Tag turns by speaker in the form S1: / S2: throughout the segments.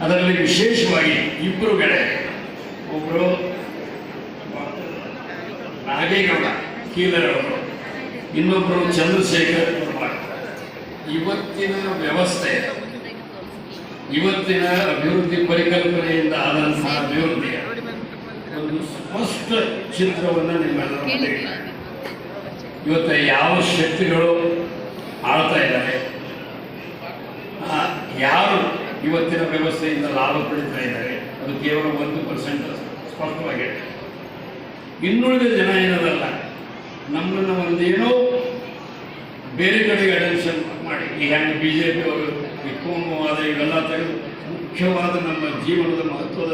S1: ಅದರಲ್ಲಿ ವಿಶೇಷವಾಗಿ ಇಬ್ಬರು ಗೆಳೆ ಒಬ್ಬರು ನಾಗೇಗೌಡ ಕೀಲರವರು ಇನ್ನೊಬ್ಬರು ಚಂದ್ರಶೇಖರ್ ಇವತ್ತಿನ ವ್ಯವಸ್ಥೆ, ಇವತ್ತಿನ ಅಭಿವೃದ್ಧಿ ಪರಿಕಲ್ಪನೆಯಿಂದ ಆದಂತಹ ಅಭಿವೃದ್ಧಿಯ ಒಂದು ಸ್ಪಷ್ಟ ಚಿತ್ರವನ್ನು ನಿಮ್ಮೆಲ್ಲರ ಮುಂದೆ ಇವತ್ತು ಯಾವ ಶಕ್ತಿಗಳು ಆಳ್ತಾ ಇದ್ದಾರೆ ಯಾರು ಇವತ್ತಿನ ವ್ಯವಸ್ಥೆಯಿಂದ ಲಾಭ ಪಡಿತಾ ಇದ್ದಾರೆ. ಅದು ಕೇವಲ ಒಂದು ಪರ್ಸೆಂಟ್ ಸ್ಪಷ್ಟವಾಗಿ ಇನ್ನುಳಿದ ಜನ ಏನದಲ್ಲ, ನಮ್ಮನ್ನು ಒಂದೇನೋ ಬೇರೆ ಕಡೆಗೆ ಅಟೆನ್ಷನ್ ಮಾಡಿ. ಈ ಹೆಂಗೆ ಬಿ ಜೆ ಪಿ ಅವರು ಕೋಮುವಾದ ಇವೆಲ್ಲ ತೆಗೆದು ಮುಖ್ಯವಾದ ನಮ್ಮ ಜೀವನದ ಮಹತ್ವದ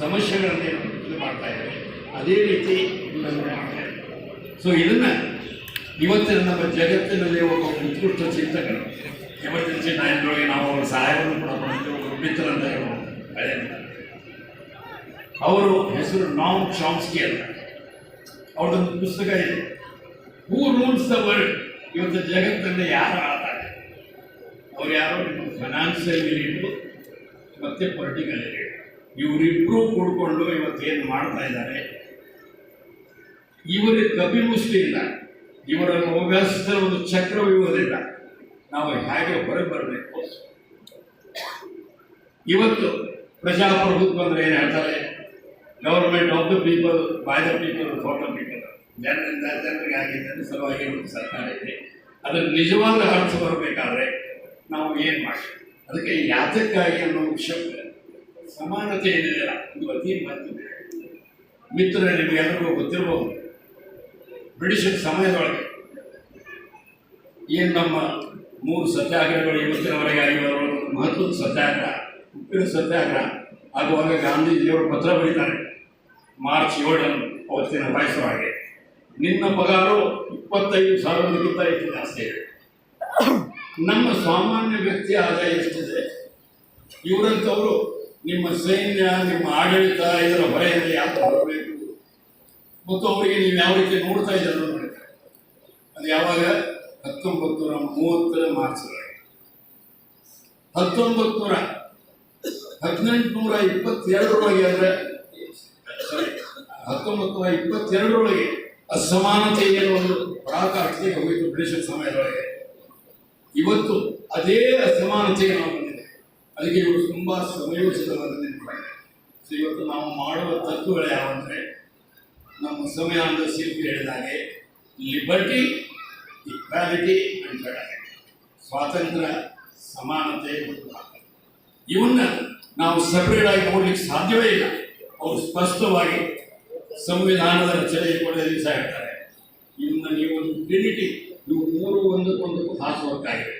S1: ಸಮಸ್ಯೆಗಳನ್ನೇನು ಇದು ಮಾಡ್ತಾ ಇದ್ದಾರೆ. ಅದೇ ರೀತಿ ಮಾಡ್ತಾ ಇದ್ದಾರೆ ಸೊ ಇದನ್ನು ಇವತ್ತಿನ ನಮ್ಮ ಜಗತ್ತಿನಲ್ಲಿ ಒಬ್ಬ ಉತ್ಕೃಷ್ಟ ಚಿಂತಕರು. ಎಮರ್ಜೆನ್ಸಿ ಟೈಮ್ನೊಳಗೆ ನಾವು ಅವರ ಸಹಾಯವನ್ನು ಕೂಡ ಮಾಡ್ತೇವೆ ಅಂತ ಮಿತ್ರರಂತ ಹೇಳ್ಬೋದು ಅವರು ಹೆಸರು ನಾಮ್ ಚಾಮ್ಸ್ಕಿ ಅಂತ. ಅವ್ರದ್ದೊಂದು ಪುಸ್ತಕ ಇದೆ. ಹೂ ರೂಲ್ಸ್ ದ ವರ್ಲ್ಡ್ ಇವತ್ತು ಜಗತ್ತಿನಲ್ಲಿ ಯಾರು ಆಳ್ತಾರೆ? ಅವ್ರು ಯಾರು? ಫೈನಾನ್ಸಿಯಲ್ ಎಲಿಟು ಮತ್ತೆ ಪೊಲಿಟಿಕಲ್ ಯೂನಿಟ್ ಇವರಿಬ್ಬರು ಕೂಡ್ಕೊಂಡು ಇವತ್ತೇನು ಮಾಡ್ತಾ ಇದ್ದಾರೆ? ಇವರ ಕಪಿಮುಷ್ಟಿಯಿಂದ ಇವರ ಹೋಗಿಸಿದ್ರೆ ಒಂದು ಚಕ್ರವ್ಯೂಹದಿಂದ ನಾವು ಹೇಗೆ ಹೊರಗೆ ಬರಬೇಕು? ಇವತ್ತು ಪ್ರಜಾಪ್ರಭುತ್ವ ಅಂದ್ರೆ ಏನು ಹೇಳ್ತಾರೆ? Government of the people by the people for the people ಜನರಿಂದ ಜನರಿಗೆ ಆಗಿದ್ದರೆ ಸಲುವಾಗಿ ಒಂದು ಸರ್ಕಾರ ಇದೆ. ಅದರ ನಿಜವಾದ ಅರ್ಥ ಬರಬೇಕಾದ್ರೆ ನಾವು ಏನು ಮಾಡಿ ಅದಕ್ಕೆ ಯಾತಕ್ಕಾಗಿ ಅನ್ನೋ ವಿಷಯ ಸಮಾನತೆ ಏನಿದೆಯಲ್ಲ ಇದು ಅತಿ ಮಹತ್ವ ಮಿತ್ರ ನಿಮಗೆಲ್ಲರಿಗೂ ಗೊತ್ತಿರಬಹುದು ಬ್ರಿಟಿಷರ ಸಮಯದೊಳಗೆ ಏನು ನಮ್ಮ ಮೂರು ಸತ್ಯಾಗ್ರಹಗಳು ಇವತ್ತಿನವರೆಗೆ ಆಗಿರುವ ಮಹತ್ವದ ಸತ್ಯಾಗ್ರಹ, ಉಪ್ಪಿನ ಸತ್ಯಾಗ್ರಹ. ಆಗುವಾಗ ಗಾಂಧೀಜಿಯವರು ಪತ್ರ ಬರೀತಾರೆ, ಮಾರ್ಚ್ ಏಳನ್ನು ಅವತ್ತಿನ ಹಾಗೆ. ನಿನ್ನ ಪಗಾರು ಇಪ್ಪತ್ತೈದು ಸಾವಿರಕ್ಕಿಂತ ಹೆಚ್ಚು ಜಾಸ್ತಿ ಇದೆ. ನಮ್ಮ ಸಾಮಾನ್ಯ ವ್ಯಕ್ತಿ ಆದಾಯ ಎಷ್ಟಿದೆ? ಇವರಂತವರು ನಿಮ್ಮ ಸೈನ್ಯ, ನಿಮ್ಮ ಆಡಳಿತ ಇದರ ಬರಬೇಕು ಮತ್ತು ಅವರಿಗೆ ನೀವು ಯಾವ ರೀತಿ ನೋಡ್ತಾ ಇದ್ದಾರೆ ನೋಡಿ. ಅದು ಯಾವಾಗ? ಹತ್ತೊಂಬತ್ತು ನೂರ ಮೂವತ್ತರ ಮಾರ್ಚ್ ಹತ್ತೊಂಬತ್ತು ನೂರ ಹದಿನೆಂಟು ನೂರ ಇಪ್ಪತ್ತೆರಡರೊಳಗೆ ಅಂದರೆ ಹತ್ತೊಂಬತ್ತು ನೂರ ಇಪ್ಪತ್ತೆರಡರೊಳಗೆ ಅಸಮಾನತೆ ಏನು ಒಂದು ಪರಾಕಾಷ್ಠೆಗೆ ಹೋಯಿತು ಬ್ರಿಟಿಷರ ಸಮಯದೊಳಗೆ. ಇವತ್ತು ಅದೇ ಅಸಮಾನತೆಗೆ ನಾವು ಬಂದಿದೆ ಅದಕ್ಕೆ ಇವರು ತುಂಬ ಸಮಯೋಚಿತವಾದ ಸೊ ಇವತ್ತು ನಾವು ಮಾಡುವ ತತ್ವಗಳು ಯಾವಂದರೆ ನಮ್ಮ ಸಂವಿಧಾನದ ಶಿಲ್ಪಿ ಹೇಳಿದಾಗೆ ಲಿಬರ್ಟಿ ಇಕ್ವಾಲಿಟಿ ಅಂಡ್ ಫೆಡರಿಟಿ ಸ್ವಾತಂತ್ರ್ಯ, ಸಮಾನತೆ ಮತ್ತು. ಇವನ್ನ ನಾವು ಸಪ್ರೇಟ್ ಆಗಿ ನೋಡ್ಲಿಕ್ಕೆ ಸಾಧ್ಯವೇ ಇಲ್ಲ. ಅವರು ಸ್ಪಷ್ಟವಾಗಿ ಸಂವಿಧಾನದ ರಚನೆ ಕೂಡ ದಿವಸ ಹೇಳ್ತಾರೆ. ಇವನ್ನ ನೀವು ಒಂದು ಟ್ರಿನಿಟಿ ನೀವು ಮೂರು ಒಂದಕ್ಕೊಂದಕ್ಕೂ ಹಾಸುವಕ್ಕಾಗಿದೆ